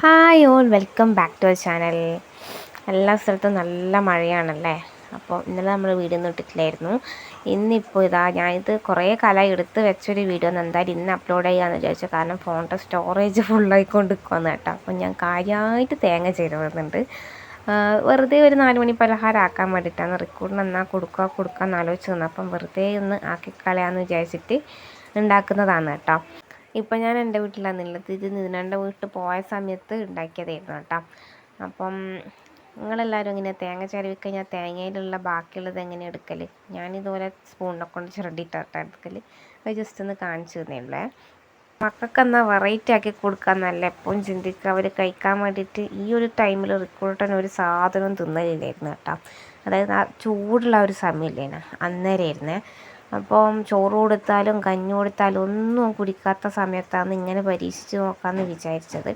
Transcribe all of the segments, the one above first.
Hi all welcome back to our channel എല്ലാ സ്ഥലത്തും നല്ല മഴയാണല്ലേ? അപ്പോൾ ഇന്നലെ നമ്മൾ വീഡിയോ ഒന്നും ഇട്ടിട്ടില്ലായിരുന്നു. ഇന്നിപ്പോൾ ഇതാ ഞാനിത് കുറേ കാലമായി എടുത്ത് വെച്ചൊരു വീഡിയോ ഒന്ന് എന്തായാലും ഇന്ന് അപ്ലോഡ് ചെയ്യാന്ന് വിചാരിച്ചു. കാരണം ഫോണിന്റെ സ്റ്റോറേജ് ഫുള്ളായിക്കൊണ്ട് നിൽക്കുമെന്ന് കേട്ടോ. അപ്പോൾ ഞാൻ കാര്യമായിട്ട് തേങ്ങ ചേരുന്നുണ്ട് വെറുതെ ഒരു നാല് മണി പലഹാരം ആക്കാൻ വേണ്ടിയിട്ടാണ് റിക്കൂറിന് എന്നാൽ കൊടുക്കുക കൊടുക്കുക എന്നാലോചിച്ച് നിന്ന്. അപ്പം വെറുതെ ഒന്ന് ആക്കിക്കളയാമെന്ന് വിചാരിച്ചിട്ട് ഉണ്ടാക്കുന്നതാണ് കേട്ടോ. ഇപ്പം ഞാൻ എന്റെ വീട്ടിലാണ് ഉള്ളത് ഇത് നിനാന്റെ വീട്ടിൽ പോയ സമയത്ത് ഉണ്ടാക്കിയതായിരുന്നു കേട്ടോ. അപ്പം നിങ്ങളെല്ലാവരും ഇങ്ങനെ തേങ്ങ ചിരവി കഴിഞ്ഞാൽ തേങ്ങയിലുള്ള ബാക്കിയുള്ളത് എങ്ങനെ എടുക്കൽ ഞാനിതുപോലെ സ്പൂണിനെ കൊണ്ട് ചിരണ്ടിട്ടാട്ട എടുക്കൽ അത് ജസ്റ്റ് ഒന്ന് കാണിച്ചു തന്നേ മക്കൾക്ക് എന്നാൽ വെറൈറ്റി ആക്കി കൊടുക്കാൻ നല്ല എപ്പോഴും ചിന്തിക്കുക. അവർ കഴിക്കാൻ വേണ്ടിയിട്ട് ഈ ഒരു ടൈമിൽ റിക്രൂട്ടൻ ഒരു സാധനം തിന്നലില്ലായിരുന്നു കേട്ടോ. അതായത് ആ ചൂടുള്ള ഒരു സമയമില്ലേനാ? അന്നേരമായിരുന്നേ അപ്പം ചോറ് കൊടുത്താലും കഞ്ഞി കൊടുത്താലും ഒന്നും കുടിക്കാത്ത സമയത്താണ് ഇങ്ങനെ പരീക്ഷിച്ച് നോക്കാമെന്ന് വിചാരിച്ചത്.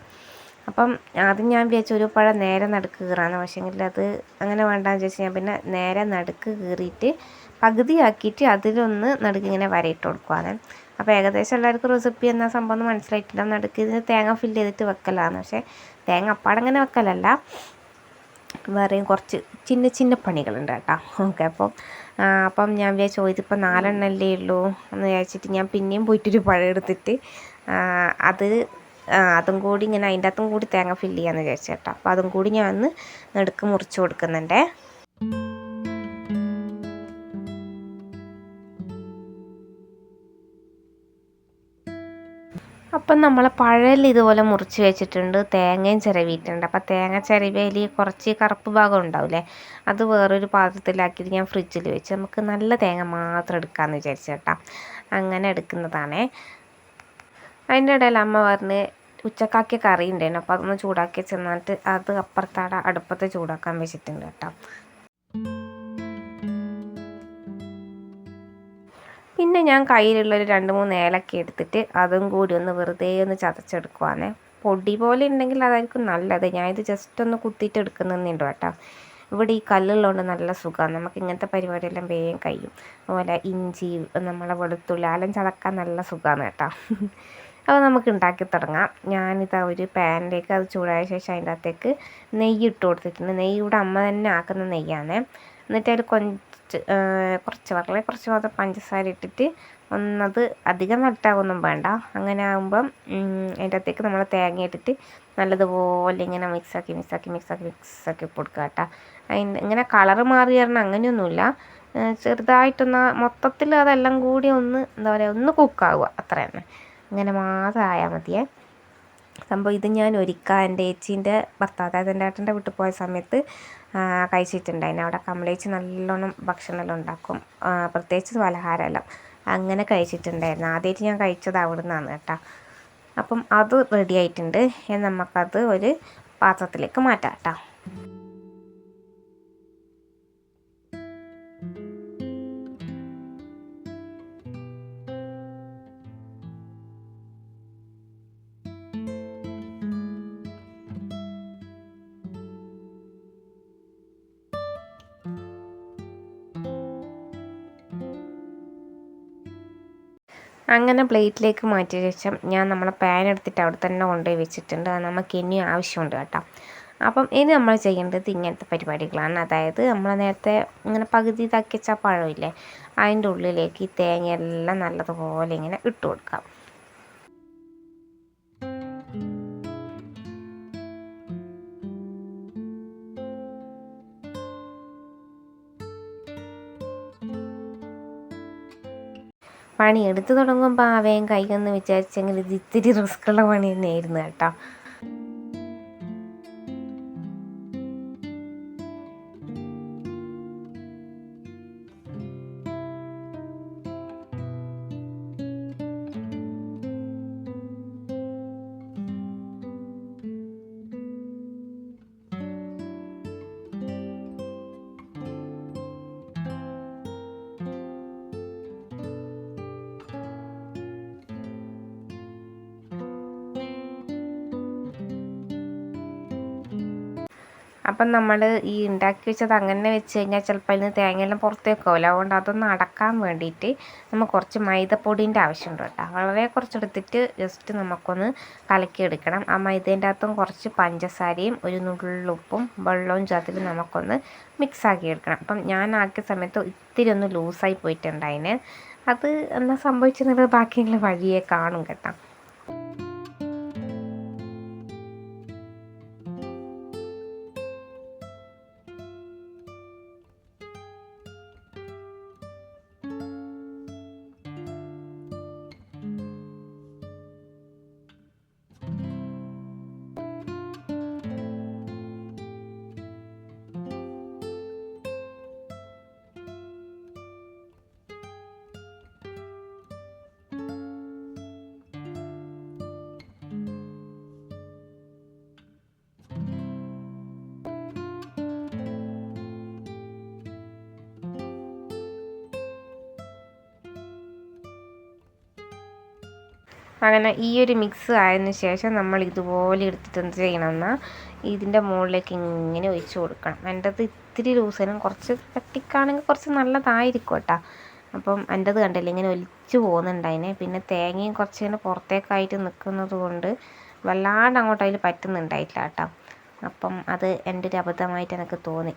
അപ്പം ആദ്യം ഞാൻ വിചാരിച്ചു ഒരു പഴം നേരെ നടുക്ക് കീറാന്ന്. പക്ഷേങ്കിൽ അത് അങ്ങനെ വേണ്ടാന്ന് വിചാരിച്ച് ഞാൻ പിന്നെ നേരെ നടുക്ക് കീറിയിട്ട് പകുതിയാക്കിയിട്ട് അതിലൊന്ന് നടുക്ക് ഇങ്ങനെ വരയിട്ട് കൊടുക്കുവാണ്. അപ്പോൾ ഏകദേശം എല്ലാവർക്കും റെസിപ്പി എന്ന സംഭവം ഒന്നും മനസ്സിലായിട്ടില്ല. നടുക്ക് ഇതിന് തേങ്ങ ഫില്ല് ചെയ്തിട്ട് വെക്കലാണ് പക്ഷേ തേങ്ങ അപ്പാടങ്ങനെ വെക്കലല്ല. വേറെയും കുറച്ച് ചിന്ന ചിന്ന പണികളുണ്ട് കേട്ടോ. ഓക്കെ അപ്പം അപ്പം ഞാൻ വിചാരിച്ചു ഇതിപ്പോൾ നാലെണ്ണമല്ലേ ഉള്ളൂ എന്ന് വിചാരിച്ചിട്ട് ഞാൻ പിന്നെയും പോയിട്ടൊരു പഴം എടുത്തിട്ട് അത് അതും കൂടി ഇങ്ങനെ അതിന്റെ അകത്തും കൂടി തേങ്ങ ഫില്ല് ചെയ്യാമെന്ന് വിചാരിച്ചു കേട്ടോ. അപ്പോൾ അതും കൂടി ഞാൻ ഒന്ന് നടുക്ക് മുറിച്ച് കൊടുക്കുന്നുണ്ടേ. അപ്പം നമ്മൾ പഴൽ ഇതുപോലെ മുറിച്ച് വെച്ചിട്ടുണ്ട്. തേങ്ങയും ചിരവിയിട്ടുണ്ട്. അപ്പം തേങ്ങ ചിരവിയിൽ കുറച്ച് കറുപ്പ് ഭാഗം ഉണ്ടാവില്ലേ അത് വേറൊരു പാത്രത്തിലാക്കിയിട്ട് ഞാൻ ഫ്രിഡ്ജിൽ വെച്ച് നമുക്ക് നല്ല തേങ്ങ മാത്രം എടുക്കാമെന്ന് വിചാരിച്ചു കേട്ടോ. അങ്ങനെ എടുക്കുന്നതാണേ. അതിന്റെ ഇടയിൽ അമ്മ പറഞ്ഞ് ഉച്ചക്കാക്കിയ കറി ഉണ്ടായിരുന്നു. അപ്പോൾ അതൊന്ന് ചൂടാക്കി ചെന്നിട്ട് അത് അപ്പുറത്താടെ അടുപ്പത്ത് ചൂടാക്കാൻ വെച്ചിട്ടുണ്ട് കേട്ടോ. പിന്നെ ഞാൻ കയ്യിലുള്ളൊരു രണ്ട് മൂന്ന് ഏലക്ക എടുത്തിട്ട് അതും കൂടി ഒന്ന് വെറുതെ ഒന്ന് ചതച്ചെടുക്കുവാണേ. പൊടി പോലെ ഉണ്ടെങ്കിൽ അതായിരിക്കും നല്ലത്. ഞാനിത് ജസ്റ്റ് ഒന്ന് കുത്തിയിട്ട് എടുക്കുന്നുണ്ട് കേട്ടോ. ഇവിടെ ഈ കല്ലുള്ളതുകൊണ്ട് നല്ല സുഖമാണ്. നമുക്ക് ഇങ്ങനത്തെ പരിപാടിയെല്ലാം വേഗം കഴിയും. അതുപോലെ ഇഞ്ചി നമ്മളെ വെളുത്തുള്ളി അലം ചതക്കാൻ നല്ല സുഖമാണ് കേട്ടോ. അപ്പോൾ നമുക്ക് ഉണ്ടാക്കി തുടങ്ങാം. ഞാനിതാ ഒരു പാനിലേക്ക് അത് ചൂടായ ശേഷം അതിന്റെ അകത്തേക്ക് നെയ്യ് ഇട്ട് കൊടുത്തിട്ടുണ്ട്. നെയ്യ് ഇവിടെ അമ്മ തന്നെ ആക്കുന്ന നെയ്യാണ്. എന്നിട്ട് അതിൽ കുറച്ച് കുറച്ച് വളരെ കുറച്ച് മാത്രം പഞ്ചസാര ഇട്ടിട്ട് ഒന്നത് അധികം നട്ടാവൊന്നും വേണ്ട. അങ്ങനെ ആകുമ്പം അതിന്റെ അകത്തേക്ക് നമ്മൾ തേങ്ങ ഇട്ടിട്ട് നല്ലതുപോലെ ഇങ്ങനെ മിക്സാക്കി മിക്സാക്കി മിക്സാക്കി മിക്സാക്കി കൊടുക്കുക കേട്ടോ അതിന് ഇങ്ങനെ കളറ് മാറി കാരണം അങ്ങനെയൊന്നുമില്ല ചെറുതായിട്ടൊന്ന് മൊത്തത്തിൽ അതെല്ലാം കൂടി ഒന്ന് എന്താ പറയുക ഒന്ന് കുക്കാവുക അത്ര തന്നെ. അങ്ങനെ മാത്രം ആയാൽ മതിയേ. സംഭവം ഇത് ഞാൻ ഒരിക്കൽ എന്റെ ഏച്ചീന്റെ ഭർത്താവ് അതായത് എന്റെ ഏട്ടന്റെ വീട്ടിൽ പോയ സമയത്ത് കഴിച്ചിട്ടുണ്ടായിരുന്നു അവിടെ കമലേച്ചി നല്ലോണം ഭക്ഷണമെല്ലാം ഉണ്ടാക്കും. പ്രത്യേകിച്ച് പലഹാരമെല്ലാം. അങ്ങനെ കഴിച്ചിട്ടുണ്ടായിരുന്നു. ആദ്യമായിട്ട് ഞാൻ കഴിച്ചത് അവിടെ നിന്നാണ് കേട്ടോ. അപ്പം അത് റെഡി ആയിട്ടുണ്ട്. നമുക്കത് ഒരു പാത്രത്തിലേക്ക് മാറ്റാം കേട്ടോ. അങ്ങനെ പ്ലേറ്റിലേക്ക് മാറ്റിയ ശേഷം ഞാൻ നമ്മളെ പാൻ എടുത്തിട്ട് അവിടെ തന്നെ കൊണ്ടുപോയി വെച്ചിട്ടുണ്ട്. അത് നമുക്ക് ഇനിയും ആവശ്യമുണ്ട് കേട്ടോ. അപ്പം ഇനി നമ്മൾ ചെയ്യേണ്ടത് ഇങ്ങനത്തെ പരിപാടികളാണ്. അതായത് നമ്മൾ നേരത്തെ ഇങ്ങനെ പകുതി ഇതാക്കി വെച്ച പഴമില്ലേ അതിന്റെ ഉള്ളിലേക്ക് ഈ തേങ്ങയെല്ലാം നല്ലതുപോലെ ഇങ്ങനെ ഇട്ട് കൊടുക്കാം. പണി എടുത്തു തുടങ്ങുമ്പോൾ ആവേം കൈകൊന്ന് വിചാരിച്ചെങ്കിൽ ഇത് ഇത്തിരി റിസ്ക്കുള്ള പണി തന്നെയായിരുന്നു കേട്ടോ. അപ്പം നമ്മൾ ഈ ഉണ്ടാക്കി വെച്ചത് അങ്ങനെ വെച്ച് കഴിഞ്ഞാൽ ചിലപ്പോൾ അതിന് തേങ്ങയെല്ലാം പുറത്തേക്ക് അതുകൊണ്ട് അതൊന്ന് അടക്കാൻ വേണ്ടിയിട്ട് നമ്മൾ കുറച്ച് മൈദപ്പൊടീന്റെ ആവശ്യമുണ്ട് കേട്ടോ. വളരെ കുറച്ചെടുത്തിട്ട് ജസ്റ്റ് നമുക്കൊന്ന് കലക്കിയെടുക്കണം. ആ മൈദേന്റെ അകത്തും കുറച്ച് പഞ്ചസാരയും ഒരു നുള്ളുപ്പും വെള്ളവും ചേർത്തിട്ട് നമുക്കൊന്ന് മിക്സ് ആക്കി എടുക്കണം അപ്പം ഞാൻ ആക്കിയ സമയത്ത് ഇത്തിരി ഒന്ന് ലൂസായി പോയിട്ടുണ്ടായിന് അത് എന്നാൽ സംഭവിച്ചെന്നുള്ളത് ബാക്കിയുള്ള വഴിയെ കാണും കേട്ടോ. അങ്ങനെ ഈ ഒരു മിക്സ് ആയതിനു ശേഷം നമ്മൾ ഇതുപോലെ എടുത്തിട്ട് എന്ത് ചെയ്യണമെന്നാൽ ഇതിന്റെ മുകളിലേക്ക് ഇങ്ങനെ ഒഴിച്ചു കൊടുക്കണം. എന്റെത് ഇത്തിരി ലൂസനും കുറച്ച് കട്ടിക്കാണെങ്കിൽ കുറച്ച് നല്ലതായിരിക്കും കേട്ടോ. അപ്പം എന്റെത് കണ്ടില്ല ഇങ്ങനെ ഒലിച്ചു പോകുന്നുണ്ട് അതിന്. പിന്നെ തേങ്ങയും കുറച്ച് ഇങ്ങനെ പുറത്തേക്കായിട്ട് നിൽക്കുന്നത് കൊണ്ട് വല്ലാണ്ട് അങ്ങോട്ട് അതിൽ പറ്റുന്നുണ്ടായിട്ടില്ല കേട്ടോ. അപ്പം അത് എന്റെ ഒരു അബദ്ധമായിട്ട് എനിക്ക് തോന്നി.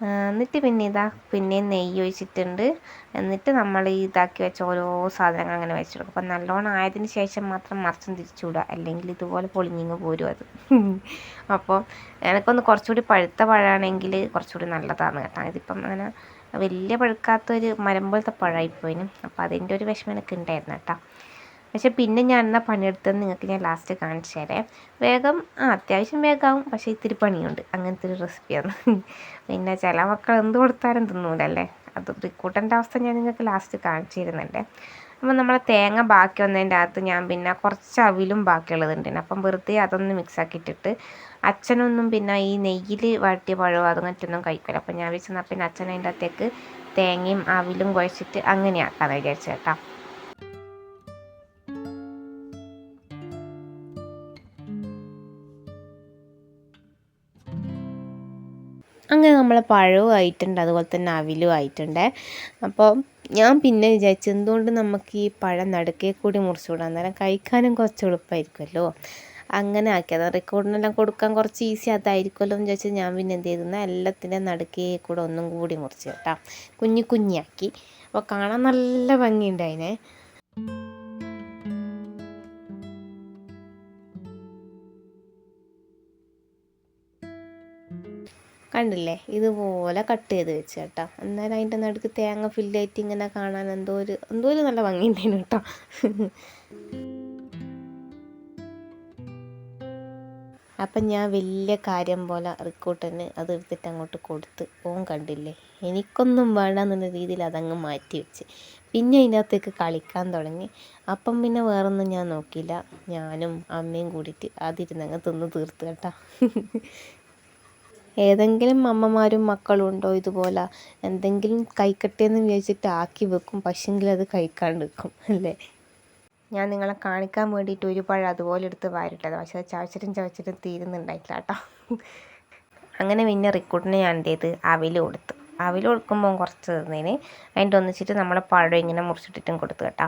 എന്നിട്ട് പിന്നെ ഇതാ പിന്നെയും നെയ്യ് ഒഴിച്ചിട്ടുണ്ട്. എന്നിട്ട് നമ്മൾ ഇതാക്കി വെച്ച ഓരോ സാധനങ്ങൾ അങ്ങനെ വെച്ച് കൊടുക്കും അപ്പം നല്ലോണം ആയതിന് ശേഷം മാത്രം മറിച്ചും തിരിച്ചു വിടുക അല്ലെങ്കിൽ ഇതുപോലെ പൊളിഞ്ഞിങ്ങ് പോരും അത്. അപ്പോൾ എനിക്കൊന്ന് കുറച്ചുകൂടി പഴുത്ത പഴമാണെങ്കിൽ കുറച്ചുകൂടി നല്ലതാണ് കേട്ടോ. ഇതിപ്പം അങ്ങനെ വലിയ പഴുക്കാത്തൊരു മരം പോലത്തെ പഴമായിപ്പോയിന്. അപ്പോൾ അതിന്റെ ഒരു വിഷമം എനിക്ക് ഉണ്ടായിരുന്നു കേട്ടോ. പക്ഷെ പിന്നെ ഞാൻ എന്നാൽ പണിയെടുത്തത് നിങ്ങൾക്ക് ഞാൻ ലാസ്റ്റ് കാണിച്ചു തരാം. വേഗം ആ അത്യാവശ്യം വേഗമാവും പക്ഷേ ഇത്തിരി പണിയുണ്ട്. അങ്ങനത്തെ ഒരു റെസിപ്പിയാണ് പിന്നെ ചില മക്കൾ എന്ത് കൊടുത്താലും തിന്നൂലല്ലേ? അത് റിക്കൂട്ടന്റെ അവസ്ഥ ഞാൻ നിങ്ങൾക്ക് ലാസ്റ്റ് കാണിച്ചു തരുന്നുണ്ട്. അപ്പം നമ്മൾ തേങ്ങ ബാക്കി വന്നതിന്റെ അകത്ത് ഞാൻ പിന്നെ കുറച്ച് അവിലും ബാക്കിയുള്ളതുണ്ട് അപ്പം വെറുതെ അതൊന്ന് മിക്സ് ആക്കിയിട്ടിട്ട് അച്ഛനൊന്നും പിന്നെ ഈ നെയ്യിൽ വാട്ടിയ പഴമോ അതങ്ങനത്തൊന്നും കഴിക്കില്ല അപ്പം ഞാൻ വെച്ചെന്നാൽ പിന്നെ അച്ഛൻ അതിന്റെ അകത്തേക്ക് തേങ്ങയും അവിലും കുഴച്ചിട്ട് അങ്ങനെ ആക്കാമെന്ന് വിചാരിച്ചു കേട്ടോ. അങ്ങനെ നമ്മൾ പഴവും ആയിട്ടുണ്ട് അതുപോലെ തന്നെ അവിലും ആയിട്ടുണ്ട്. അപ്പോൾ ഞാൻ പിന്നെ വിചാരിച്ചു എന്തുകൊണ്ട് നമുക്ക് ഈ പഴം നടുക്കേ കൂടി മുറിച്ചുകൂടാ? അന്നേരം കഴിക്കാനും കുറച്ച് എളുപ്പമായിരിക്കുമല്ലോ. അങ്ങനെ ആക്കിയത് റെക്കോർഡിനെല്ലാം കൊടുക്കാൻ കുറച്ച് ഈസി അതായിരിക്കുമല്ലോ എന്ന് ചോദിച്ചാൽ ഞാൻ പിന്നെ എന്ത് ചെയ്തു? എല്ലാത്തിന്റെ നടുക്കേ കൂടെ ഒന്നും കൂടി മുറിച്ച് കേട്ടോ. കുഞ്ഞു കുഞ്ഞാക്കി അപ്പോൾ കാണാൻ നല്ല ഭംഗിയുണ്ട് അതിനെ. കണ്ടില്ലേ? ഇതുപോലെ കട്ട് ചെയ്ത് വെച്ച് കേട്ടോ. അന്നേരം അതിന്റെ നടുക്ക് തേങ്ങ ഫില്ലായിട്ട് ഇങ്ങനെ കാണാൻ എന്തോ ഒരു എന്തോ ഒരു നല്ല ഭംഗിയുണ്ടായിരുന്നു കേട്ടോ. അപ്പം ഞാൻ വലിയ കാര്യം പോലെ റിക്കൂട്ടന് അത് എടുത്തിട്ട് അങ്ങോട്ട് കൊടുത്ത്. ഓൻ കണ്ടില്ലേ? എനിക്കൊന്നും വേണ്ട എന്നുള്ള രീതിയിൽ അതങ്ങ് മാറ്റി വെച്ച്. പിന്നെ അതിനകത്തേക്ക് കളിക്കാൻ തുടങ്ങി. അപ്പം പിന്നെ വേറൊന്നും ഞാൻ നോക്കിയില്ല. ഞാനും അമ്മയും കൂടിയിട്ട് അതിരുന്നങ്ങ് തിന്ന് തീർത്ത് കേട്ടോ. ഏതെങ്കിലും അമ്മമാരും മക്കളും ഉണ്ടോ ഇതുപോലെ? എന്തെങ്കിലും കഴിക്കട്ടെ എന്ന് വിചാരിച്ചിട്ട് ആക്കി വെക്കും. പക്ഷെങ്കിൽ അത് കഴിക്കാണ്ട് വെക്കും അല്ലേ? ഞാൻ നിങ്ങളെ കാണിക്കാൻ വേണ്ടിയിട്ട് ഒരു അതുപോലെ എടുത്ത് വാരിട്ടത്. പക്ഷെ അത് ചവച്ചിട്ടും ചവച്ചിട്ടും തീരുന്നുണ്ടായിട്ടില്ല കേട്ടോ. അങ്ങനെ പിന്നെ റിക്കൂട്ടിന് ഞാൻ എന്ത് ചെയ്ത്? അവിൽ കൊടുത്തു. അവിൽ കൊടുക്കുമ്പോൾ കുറച്ച് തന്നതിന് അതിന്റെ ഒന്നിച്ചിട്ട് നമ്മൾ പഴം ഇങ്ങനെ മുറിച്ചിട്ടിട്ടും കൊടുത്തു കേട്ടോ.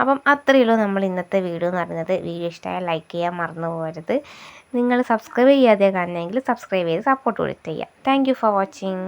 അപ്പം അത്രയേ ഉള്ളൂ നമ്മൾ ഇന്നത്തെ വീഡിയോ എന്ന് പറയുന്നത്. വീഡിയോ ഇഷ്ടമായാൽ ലൈക്ക് ചെയ്യാൻ മറന്നു പോകരുത്. നിങ്ങൾ സബ്സ്ക്രൈബ് ചെയ്യാതെ കാണണമെങ്കിൽ സബ്സ്ക്രൈബ് ചെയ്ത് സപ്പോർട്ട് കൂടി ചെയ്യുക. Thank for watching